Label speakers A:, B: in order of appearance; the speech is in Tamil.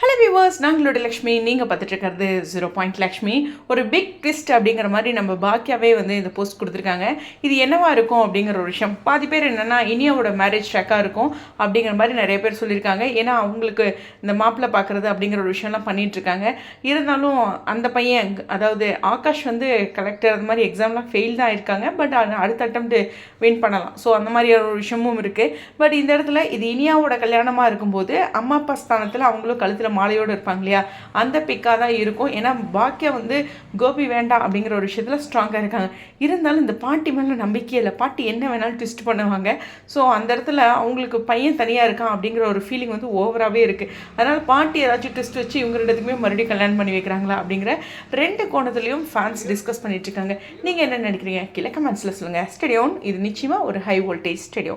A: Hello viewers நாங்களோட Lakshmi. நீங்கள் பார்த்துட்டு இருக்கிறது ஜீரோ பாயிண்ட் லக்ஷ்மி. ஒரு பிக் ட்விஸ்ட் அப்படிங்கிற மாதிரி நம்ம பாக்கியாவே வந்து இந்த போஸ்ட் கொடுத்துருக்காங்க. இது என்னவா இருக்கும் அப்படிங்கிற ஒரு விஷயம். பாதி பேர் என்னென்னா இனியாவோட மேரேஜ் ஸ்ட்ரக்காக இருக்கும் அப்படிங்கிற மாதிரி நிறைய பேர் சொல்லியிருக்காங்க. ஏன்னா அவங்களுக்கு இந்த மாப்பிள்ளை பார்க்குறது அப்படிங்கிற ஒரு விஷயம்லாம் பண்ணிகிட்ருக்காங்க இருக்காங்க இருந்தாலும் அந்த பையன் அதாவது ஆகாஷ் வந்து கலெக்டர் அந்த மாதிரி எக்ஸாம்லாம் ஃபெயில் தான் இருக்காங்க பட் அடுத்த அட்டம்ப்ட் வின் பண்ணலாம். ஸோ அந்த மாதிரி ஒரு விஷயமும் இருக்குது பட் இந்த இடத்துல இது இனியாவோட கல்யாணமாக இருக்கும்போது அம்மா அப்பா ஸ்தானத்தில் அவங்களும் கழுத்தில் மாலையோடு இருப்பாங்க இல்லையா? அந்த பிக்காக தான் இருக்கும். ஏன்னா பாக்கியா வந்து கோபி வேண்டாம் அப்படிங்கிற ஒரு விஷயத்தில் ஸ்ட்ராங்காக இருக்காங்க. இருந்தாலும் இந்த பாட்டி மேலே நம்பிக்கை இல்லை. பாட்டி என்ன வேணாலும் ட்விஸ்ட் பண்ணுவாங்க. ஸோ அந்த இடத்துல அவங்களுக்கு பையன் தனியாக இருக்கான் அப்படிங்கிற ஒரு ஃபீலிங் வந்து ஓவராகவே இருக்குது அதனால் பாட்டி ஏதாச்சும் ட்விஸ்ட் வச்சு இவங்க ரெண்டுத்துக்குமே மறுபடியும் கல்யாணம் பண்ணி வைக்கிறாங்களா அப்படிங்கிற ரெண்டு கோணத்துலையும் ஃபேன்ஸ் டிஸ்கஸ் பண்ணிட்டு இருக்காங்க. நீங்கள் என்ன நினைக்கிறீங்க? கீழே கமெண்ட்ஸில் சொல்லுங்கள் ஸ்டெடியோன் இது நிச்சயமாக ஒரு ஹை வோல்டேஜ் ஸ்டெடியோ